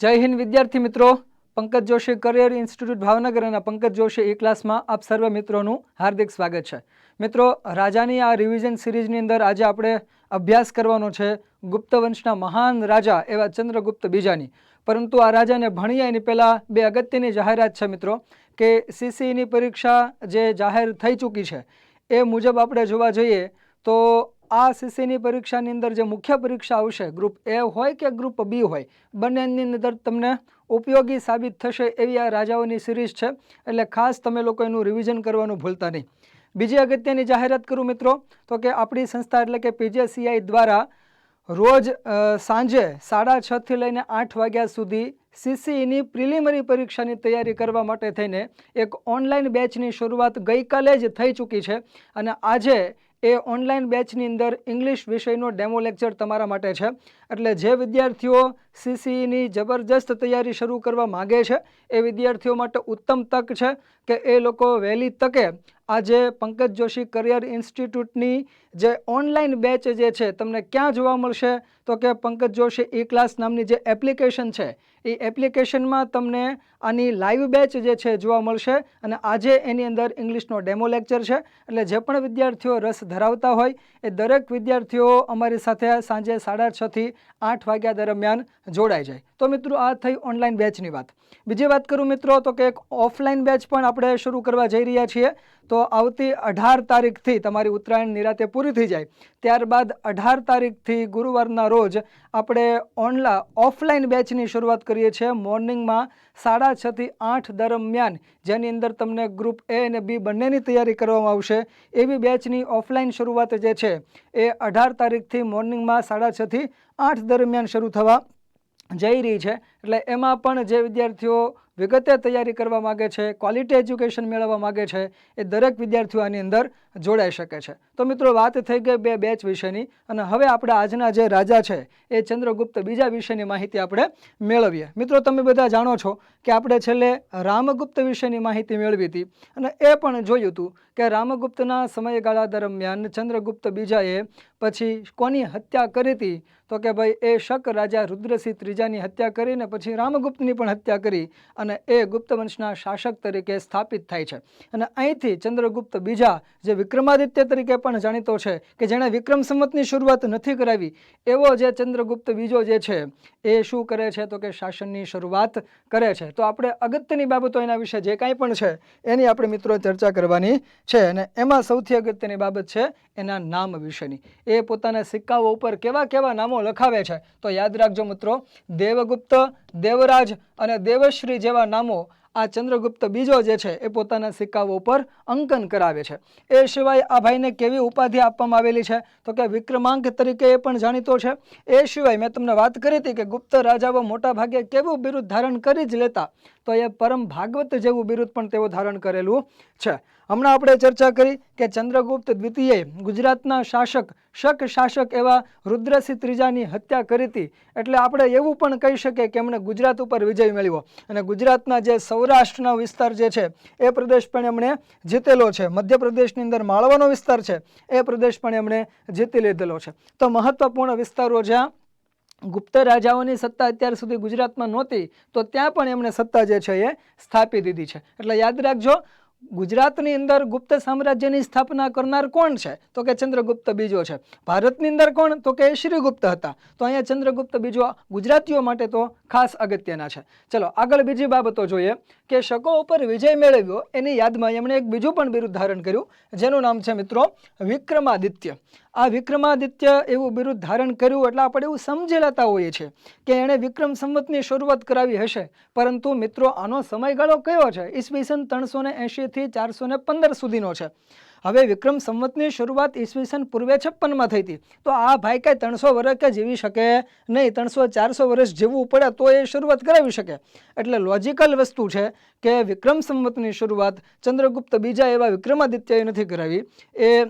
જય હિન્દ વિદ્યાર્થી મિત્રો. પંકજ જોશી કરિયર ઇન્સ્ટિટ્યૂટ ભાવનગર અને પંકજ જોશી એ ક્લાસમાં આપ સર્વ મિત્રોનું હાર્દિક સ્વાગત છે. મિત્રો, રાજાની આ રિવિઝન સિરીઝની અંદર આજે આપણે અભ્યાસ કરવાનો છે ગુપ્ત વંશના મહાન રાજા એવા ચંદ્રગુપ્ત બીજાની. પરંતુ આ રાજાને ભણીએ એની પહેલાં બે અગત્યની જાહેરાત છે મિત્રો, કે સીસીની પરીક્ષા જે જાહેર થઈ ચૂકી છે એ મુજબ આપણે જોવા જઈએ તો આ સીસીની પરીક્ષાની અંદર જે મુખ્ય પરીક્ષા આવશે ગ્રુપ એ હોય કે ગ્રુપ બી હોય, બંનેની અંદર તમને ઉપયોગી સાબિત થશે એવી આ રાજાઓની સિરીઝ છે. એટલે ખાસ તમે લોકો એનું રિવિઝન કરવાનું ભૂલતા નહીં. બીજી અગત્યની જાહેરાત કરું મિત્રો, તો કે આપણી સંસ્થા એટલે કે પીજીસીઆઈ દ્વારા રોજ સાંજે સાડા છથી લઈને આઠ વાગ્યા સુધી સીસીઈની પ્રિલિમરી પરીક્ષાની તૈયારી કરવા માટે થઈને એક ઓનલાઈન બેચની શરૂઆત ગઈકાલે જ થઈ ચૂકી છે. અને આજે એ ઓનલાઈન બેચની અંદર ઇંગ્લિશ વિષયનો ડેમો લેક્ચર તમારા માટે છે. એટલે જે વિદ્યાર્થીઓ સીસીઈની જબરજસ્ત તૈયારી શરૂ કરવા માગે છે. એ વિદ્યાર્થીઓ માટે ઉત્તમ તક છે કે એ લોકો વહેલી તકે આજે પંકજ જોશી કરિયર ઇન્સ્ટિટ્યૂટની જે ઓનલાઈન બેચ જે છે તમને ક્યાં જોવા મળશે? તો કે પંકજ જોશી ઈ ક્લાસ નામની જે એપ્લિકેશન છે એ એપ્લિકેશનમાં તમને આની લાઈવ બેચ જે છે જોવા મળશે અને આજે એની અંદર ઇંગ્લિશનો ડેમો લેક્ચર છે. એટલે જે પણ વિદ્યાર્થીઓ રસ ધરાવતા હોય, એ દરેક વિદ્યાર્થીઓ અમારી સાથે સાંજે સાડા છથી આઠ વાગ્યા દરમિયાન જોડાઈ જાય. તો મિત્રો, આ થઈ ઓનલાઈન બેચની વાત. બીજી વાત કરું મિત્રો, તો કે એક ઓફલાઈન બેચ પણ આપણે શરૂ કરવા જઈ રહ્યા છીએ. તો આવતી અઢાર તારીખથી તમારી ઉત્તરાયણ નિરાતે પૂરી થઈ જાય. ત્યારબાદ અઢાર તારીખથી ગુરુવારના રોજ આપણે ઓનલા ઓફલાઈન બેચની શરૂઆત કરીએ છીએ. મોર્નિંગમાં સાડા છથી આઠ દરમિયાન જેની અંદર તમને ગ્રુપ એ અને બી બંનેની તૈયારી કરવામાં આવશે. એવી બેચની ઓફલાઈન શરૂઆત જે છે, એ અઢાર તારીખથી મોર્નિંગમાં સાડા છથી આઠ દરમિયાન શરૂ થવા જઈ રહી છે. એટલે એમાં પણ જે વિદ્યાર્થીઓ વિગતે તૈયારી કરવા માગે છે ક્વોલિટી એજ્યુકેશન મેળવવા માગે છે, એ દરેક વિદ્યાર્થીઓ આની અંદર જોડાઈ શકે છે. તો મિત્રો, વાત થઈ ગઈ બે બેચ વિશેની, અને હવે આપણે આજના જે રાજા છે, એ ચંદ્રગુપ્ત બીજા વિશેની માહિતી આપણે મેળવીએ. મિત્રો, તમે બધા જાણો છો કે આપણે છેલ્લે રામગુપ્ત વિશેની માહિતી મેળવી હતી, અને એ પણ જોયું હતું કે રામગુપ્તના સમયગાળા દરમિયાન ચંદ્રગુપ્ત બીજાએ પછી કોની હત્યા કરી હતી? તો કે ભાઈ, એ શક રાજા રુદ્રસિંહ ત્રીજાની હત્યા કરીને પછી રામગુપ્તની પણ હત્યા કરી અને એ ગુપ્ત વંશના શાસક તરીકે સ્થાપિત થાય છે. અને અહીંથી ચંદ્રગુપ્ત બીજા જે વિક્રમાદિત્ય તરીકે પણ જાણીતો છે કે જેણે વિક્રમ સંવતની શરૂઆત નથી કરાવી, એવો જે ચંદ્રગુપ્ત બીજો જે છે, એ શું કરે છે તો કે શાસનની શરૂઆત કરે છે. તો આપણે અગત્યની બાબતો એના વિશે જે કાંઈ પણ છે, એની આપણે મિત્રો ચર્ચા કરવાની છે. અને એમાં સૌથી અગત્યની બાબત છે એના નામ વિશેની. એ પોતાના સિક્કાઓ ઉપર કેવા કેવા નામો લખાવે છે, તો યાદ રાખજો મિત્રો, દેવગુપ્ત, દેવરાજ અને દેવશ્રી જેવા નામો આ ચંદ્રગુપ્ત બીજો જે છે એ પોતાના સિક્કાઓ પર અંકન કરાવે છે. એ સિવાય આ ભાઈને કેવી ઉપાધિ આપવામાં આવેલી છે? તો કે વિક્રમાંક તરીકે એ પણ જાણીતો છે. એ સિવાય મેં તમને વાત કરી હતી કે ગુપ્ત રાજાઓ મોટાભાગે કેવું બિરુદ ધારણ કરી જ લેતા તો એ પરમ ભાગવત જેવું બિરુદ પણ તેઓ ધારણ કરેલું છે. હમણાં આપણે ચર્ચા કરી કે ચંદ્રગુપ્ત દ્વિતીયે ગુજરાતના શાસક, શક શાસક એવા રુદ્રસિંહ ત્રીજાની હત્યા કરી હતી. એટલે આપણે એવું પણ કહી શકીએ કે એમણે ગુજરાત ઉપર વિજય મેળવ્યો. અને ગુજરાતના જે સૌરાષ્ટ્રનો વિસ્તાર જે છે, એ પ્રદેશ પણ એમણે જીતેલો છે. મધ્યપ્રદેશની અંદર માળવાનો વિસ્તાર છે, એ પ્રદેશ પણ એમણે જીતી લીધેલો છે. તો મહત્વપૂર્ણ વિસ્તારો જ્યાં ગુપ્ત રાજાઓની સત્તા અત્યાર સુધી ગુજરાતમાં નહોતી, તો ત્યાં પણ એમણે સત્તા જે છે એ સ્થાપી દીધી છે. એટલે યાદ રાખજો, ગુજરાતની અંદર ગુપ્ત સામ્રાજ્યની સ્થાપના કરનાર કોણ છે? તો કે ચંદ્રગુપ્ત બીજો છે. ભારતની અંદર કોણ? તો કે શ્રીગુપ્ત હતા. તો અહીંયા ચંદ્રગુપ્ત બીજો ગુજરાતીઓ માટે તો ખાસ અગત્યના છે. ચલો, આગળ બીજી બાબતો જોઈએ. કે શકો ઉપર વિજય મેળવ્યો, એની યાદમાં એમણે એક બીજું પણ બિરુદ ધારણ કર્યું, જેનું નામ છે મિત્રો વિક્રમાદિત્ય. આ વિક્રમાદિત્ય એવું બિરુદ ધારણ કર્યું એટલે આપણે એવું સમજી લેતા હોઈએ છીએ કે એણે વિક્રમ સંવતની શરૂઆત કરાવી હશે. પરંતુ મિત્રો, આનો સમયગાળો કયો છે? ઈસવીસન ત્રણસો ને એંશીથી ચારસો ને પંદર સુધીનો છે. હવે વિક્રમ સંવતની શરૂઆત ઈસવીસન પૂર્વે છપ્પનમાં થઈ હતી. તો આ ભાઈ કાંઈ ત્રણસો વર્ષ કે જીવી શકે? નહીં, ત્રણસો ચારસો વર્ષ જીવવું પડે તો એ શરૂઆત કરાવી શકે. એટલે લોજિકલ વસ્તુ છે કે વિક્રમ સંવતની શરૂઆત ચંદ્રગુપ્ત બીજા એવા વિક્રમાદિત્યએ નથી કરાવી. એ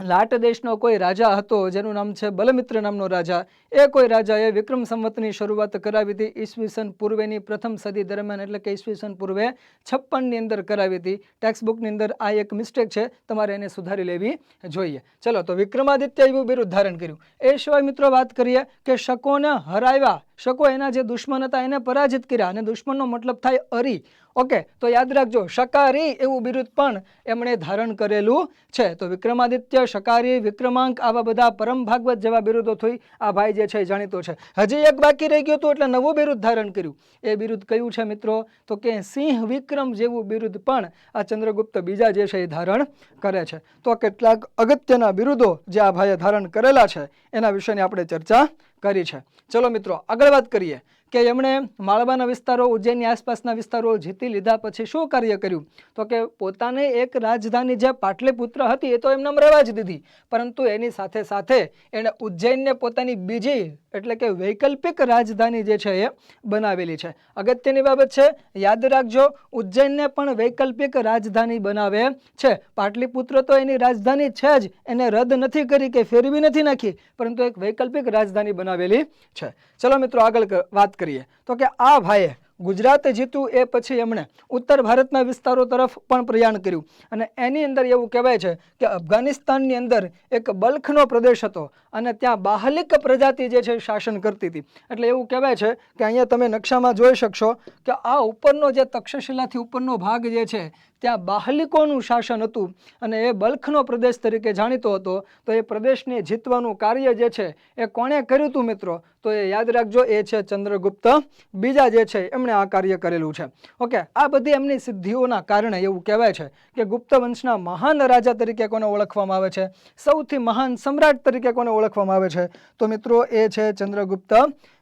લાટ દેશનો કોઈ રાજા હતો, જેનું નામ છે બલમિત્ર નામનો રાજા. એ કોઈ રાજાએ વિક્રમ સંવતની શરૂઆત કરાવી હતી. ઈસવીસન પૂર્વેની પ્રથમ સદી દરમિયાન, એટલે કે ઈસવીસન પૂર્વે છપ્પનની અંદર કરાવી હતી. ટેક્સ્ટ બુકની અંદર આ એક મિસ્ટેક છે, તમારે એને સુધારી લેવી જોઈએ. ચલો, તો વિક્રમાદિત્ય એવું બિરુદ ધારણ કર્યું. એ સિવાય મિત્રો વાત કરીએ કે શકોને હરાવ્યા. શકો એના જે દુશ્મન હતા એને પરાજિત કર્યા અને દુશ્મનનો મતલબ થાય અરી. ઓકે, તો યાદ રાખજો, શકારી એવું બિરુદ પણ એમણે ધારણ કરેલું છે. તો વિક્રમાદિત્ય, શકારી, વિક્રમાંક આવા બધા પરમ ભાગવત જેવા બિરુદો થઈ આ ભાઈ જે છે જાણીતો છે. હજી એક બાકી રહી ગયું હતું એટલે નવું બિરુદ ધારણ કર્યું. એ બિરુદ કયું છે મિત્રો? તો કે સિંહ વિક્રમ જેવું બિરુદ પણ આ ચંદ્રગુપ્ત બીજા જે છે એ ધારણ કરે છે. તો કેટલાક અગત્યના બિરુદો જે આ ભાઈએ ધારણ કરેલા છે, એના વિશેની આપણે ચર્ચા કરી છે. ચલો મિત્રો આગળ વાત કરીએ. કે એમણે માળવાના વિસ્તારો, ઉજ્જૈનની આસપાસના વિસ્તારો જીતી લીધા પછી શું કાર્ય કર્યું? તો કે પોતાને એક રાજધાની જે પાટલીપુત્ર હતી એ તો એમને રહેવા જ દીધી. પરંતુ એની સાથે સાથે એણે ઉજ્જૈનને પોતાની બીજી એટલે કે વૈકલ્પિક રાજધાની જે છે એ બનાવેલી છે. અગત્યની બાબત છે, યાદ રાખજો, ઉજ્જૈનને પણ વૈકલ્પિક રાજધાની બનાવે છે. પાટલીપુત્ર તો એની રાજધાની છે જ, એને રદ નથી કરી કે ફેરવી નથી નાખી, પરંતુ એક વૈકલ્પિક રાજધાની બનાવેલી છે. ચલો મિત્રો આગળ વાત કરીએ. તો કે આ ભાઈએ ગુજરાત જીત્યું એ પછી એમણે ઉત્તર ભારતના વિસ્તારો તરફ પણ પ્રયાણ કર્યું. અને એની અંદર એવું કહેવાય છે કે અફઘાનિસ્તાનની અંદર એક બલ્ખનો પ્રદેશ હતો અને ત્યાં બાહલિક પ્રજાતિ જે છે શાસન કરતી હતી. એટલે એવું કહેવાય છે કે અહીંયા તમે નકશામાં જોઈ શકશો કે આ ઉપરનો જે તક્ષશિલાથી ઉપરનો ભાગ જે છે ત્યાં બાહલિકોનું શાસન હતું અને એ બલ્ખનો પ્રદેશ તરીકે જાણીતો હતો. તો એ પ્રદેશને જીતવાનું કાર્ય જે છે એ કોણે કર્યું હતું મિત્રો? તો એ યાદ રાખજો, એ છે ચંદ્રગુપ્ત. બીજા જે છે એમણે આ કાર્ય કરેલું છે. ઓકે, આ બધી એમની સિદ્ધિઓના કારણે એવું કહેવાય છે કે ગુપ્ત વંશના મહાન રાજા તરીકે કોને ઓળખવામાં આવે છે? સૌથી મહાન સમ્રાટ તરીકે કોને ઓળખવામાં આવે છે? તો મિત્રો, એ છે ચંદ્રગુપ્ત.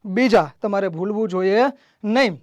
બીજા તમારે ભૂલવું જોઈએ નહીં.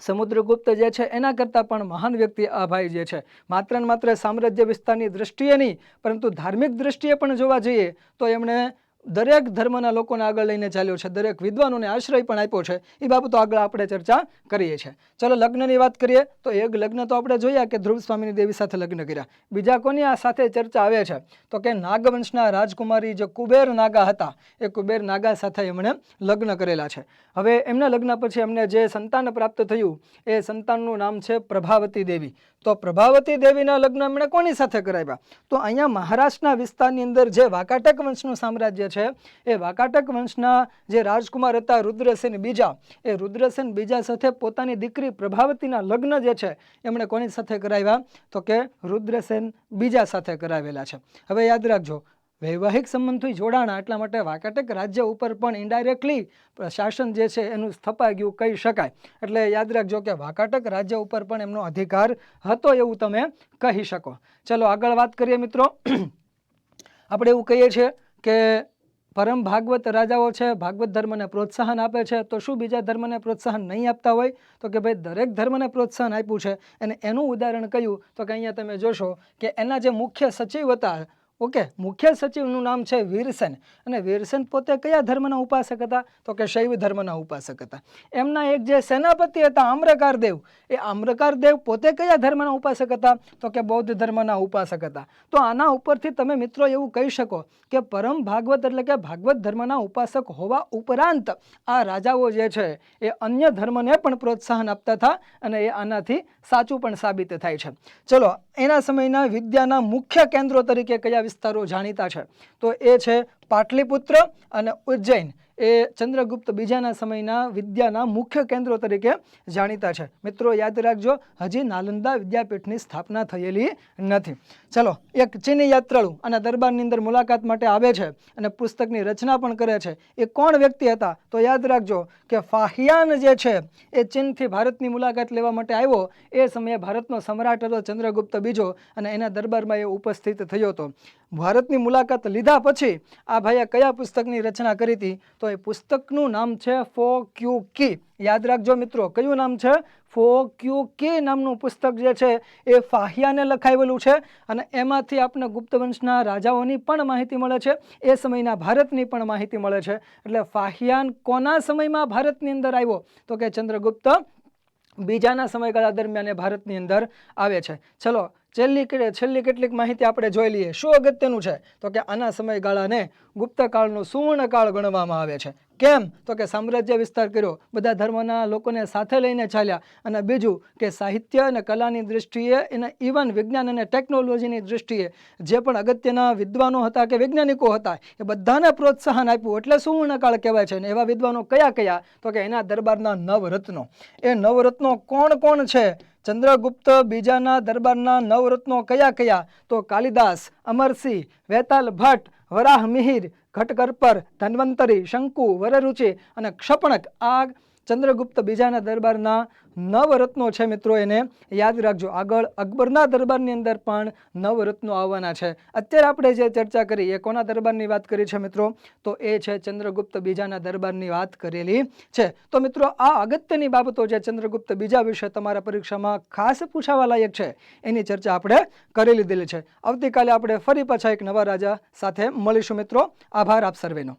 સમુદ્રગુપ્ત જે છે, એના કરતાં પણ મહાન વ્યક્તિ આ ભાઈ જે છે. માત્ર ને માત્ર સામ્રાજ્ય વિસ્તારની દ્રષ્ટિએ નહીં, પરંતુ ધાર્મિક દ્રષ્ટિએ પણ જોવા જઈએ તો એમણે દરેક ધર્મના લોકોને આગળ લઈને ચાલ્યો છે. દરેક વિદ્વાનોને આશ્રય પણ આપ્યો છે. એ બાબતો આગળ આપણે ચર્ચા કરીએ છીએ. ચલો લગ્નની વાત કરીએ તો એક લગ્ન તો આપણે જોયા કે ધ્રુવ સ્વામીની દેવી સાથે લગ્ન કર્યા. બીજા કોની આ સાથે ચર્ચા આવે છે? તો કે નાગવંશના રાજકુમારી જે કુબેર નાગા હતા, એ કુબેર નાગા સાથે એમણે લગ્ન કરેલા છે. હવે એમના લગ્ન પછી એમને જે સંતાન પ્રાપ્ત થયું, એ સંતાનનું નામ છે પ્રભાવતી દેવી. તો પ્રભાવતી દેવીના લગ્ન એમણે કોની સાથે કરાવ્યા? તો અહીંયા મહારાષ્ટ્રના વિસ્તારની અંદર જે વાકાટક વંશનું સામ્રાજ્ય છે, એ વાકાટક વંશના જે રાજકુમાર હતા રુદ્રસેન બીજા, એ રુદ્રસેન બીજા સાથે પોતાની દીકરી પ્રભાવતીના લગ્ન જે છે, એમણે કોની સાથે કરાવ્યા? તો કે રુદ્રસેન બીજા સાથે કરાવેલા છે. હવે યાદ રાખજો વૈવાહિક સંબંધથી જોડાણા એટલા માટે વાકાટક રાજ્ય ઉપર પણ ઇન્ડાયરેક્ટલી શાસન જે છે એનું સ્થપાઈ ગયું કહી શકાય. એટલે યાદ રાખજો કે વાકાટક રાજ્ય ઉપર પણ એમનો અધિકાર હતો એવું તમે કહી શકો. ચલો આગળ વાત કરીએ મિત્રો. આપણે એવું કહીએ છીએ કે પરમ ભાગવત રાજાઓ છે, ભાગવત ધર્મને પ્રોત્સાહન આપે છે, તો શું બીજા ધર્મને પ્રોત્સાહન નહીં આપતા હોય? તો કે ભાઈ દરેક ધર્મને પ્રોત્સાહન આપ્યું છે. અને એનું ઉદાહરણ કયું તો કે અહીંયા તમે જોશો કે એના જે મુખ્ય સચિવ હતા ઓકે, મુખ્ય સચિવનું નામ છે વીરસેન. અને વીરસેન પોતે કયા ધર્મના ઉપાસક હતા? તો કે શૈવ ધર્મના ઉપાસક હતા. એમના એક જે સેનાપતિ હતા આમ્રકાર દેવ એ આમ્રકાર દેવ પોતે કયા ધર્મના ઉપાસક હતા? તો કે બૌદ્ધ ધર્મના ઉપાસક હતા. તો આના ઉપરથી તમે મિત્રો એવું કહી શકો કે પરમ ભાગવત એટલે કે ભાગવત ધર્મના ઉપાસક હોવા ઉપરાંત આ રાજાઓ જે છે, એ અન્ય ધર્મને પણ પ્રોત્સાહન આપતા હતા અને એ આનાથી સાચું પણ સાબિત થાય છે. ચલો, એના સમયના વિદ્યાના મુખ્ય કેન્દ્રો તરીકે કયા વિસ્તારો જાણીતા છે? તો એ છે પાટલીપુત્ર અને ઉજ્જૈન. એ ચંદ્રગુપ્ત બીજાના સમયના વિદ્યાના મુખ્ય કેન્દ્રો તરીકે જાણીતા છે. મિત્રો, યાદ રાખજો, હજી નાલંદા વિદ્યાપીઠની સ્થાપના થયેલી નથી. ચલો, એક ચીની યાત્રાળુ અને દરબારની અંદર મુલાકાત માટે આવે છે અને પુસ્તકની રચના પણ કરે છે. એ કોણ વ્યક્તિ હતા? તો યાદ રાખજો કે ફાહિયાન જે છે, એ ચીનથી ભારતની મુલાકાત લેવા માટે આવ્યો. એ સમયે ભારતનો સમ્રાટ હતો ચંદ્રગુપ્ત બીજો અને એના દરબારમાં એ ઉપસ્થિત થયો હતો. ભારતની મુલાકાત લીધા પછી આ ભાઈએ કયા પુસ્તકની રચના કરી હતી? તો એ પુસ્તકનું નામ છે ફો ક્યુ કી યાદ રાખજો મિત્રો, કયું નામ છે? ફો ક્યુ કી નામનું પુસ્તક જે છે એ ફાહિયાને લખાવેલું છે અને એમાંથી આપને ગુપ્ત વંશના રાજાઓની પણ માહિતી મળે છે, એ સમયના ભારતની પણ માહિતી મળે છે. એટલે ફાહિયાન કોના સમયમાં ભારતની અંદર આવ્યો? તો કે ચંદ્રગુપ્ત બીજાના સમયગાળા દરમિયાન એ ભારતની અંદર આવે છે. ચલો છેલ્લી છેલ્લી કેટલીક માહિતી આપણે જોઈ લઈએ. શું અગત્યનું છે? તો કે આના સમયગાળાને ગુપ્તકાળનો સુવર્ણકાળ ગણવામાં આવે છે. કેમ? તો કે સામ્રાજ્ય વિસ્તાર કર્યો. બધા ધર્મના લોકોને સાથે લઈને ચાલ્યા. અને બીજું કે સાહિત્ય અને કલાની દૃષ્ટિએ અને ઇવન વિજ્ઞાન અને ટેકનોલોજીની દૃષ્ટિએ જે પણ અગત્યના વિદ્વાનો હતા કે વૈજ્ઞાનિકો હતા, એ બધાને પ્રોત્સાહન આપ્યું. એટલે સુવર્ણકાળ કહેવાય છે. ને એવા વિદ્વાનો કયા કયા? તો કે એના દરબારના નવરત્નો. એ નવરત્નો કોણ કોણ છે? ચંદ્રગુપ્ત બીજાના દરબારના નવરત્નો કયા કયા? તો કાલિદાસ, અમરસિંહ, વેતાલ ભટ્ટ, વરાહ મિહિર ઘટકર્પર ધન્વંતરી, શંકુ, વરરુચિ અને ક્ષપણક આ ચંદ્રગુપ્ત બીજાના દરબારના નવરત્નો છે મિત્રો, એને યાદ રાખજો. આગળ અકબરના દરબારની અંદર પણ નવરત્નો આવવાના છે. અત્યારે આપણે જે ચર્ચા કરી, એ કોના દરબારની વાત કરી છે મિત્રો? તો એ છે ચંદ્રગુપ્ત બીજાના દરબારની વાત કરેલી છે. તો મિત્રો, આ અગત્યની બાબતો જે ચંદ્રગુપ્ત બીજા વિશે તમારા પરીક્ષામાં ખાસ પૂછાવા લાયક છે. એની ચર્ચા આપણે કરી લીધેલી છે. આવતીકાલે આપણે ફરી પાછા એક નવા રાજા સાથે મળીશું મિત્રો. આભાર આપ સર્વેનો.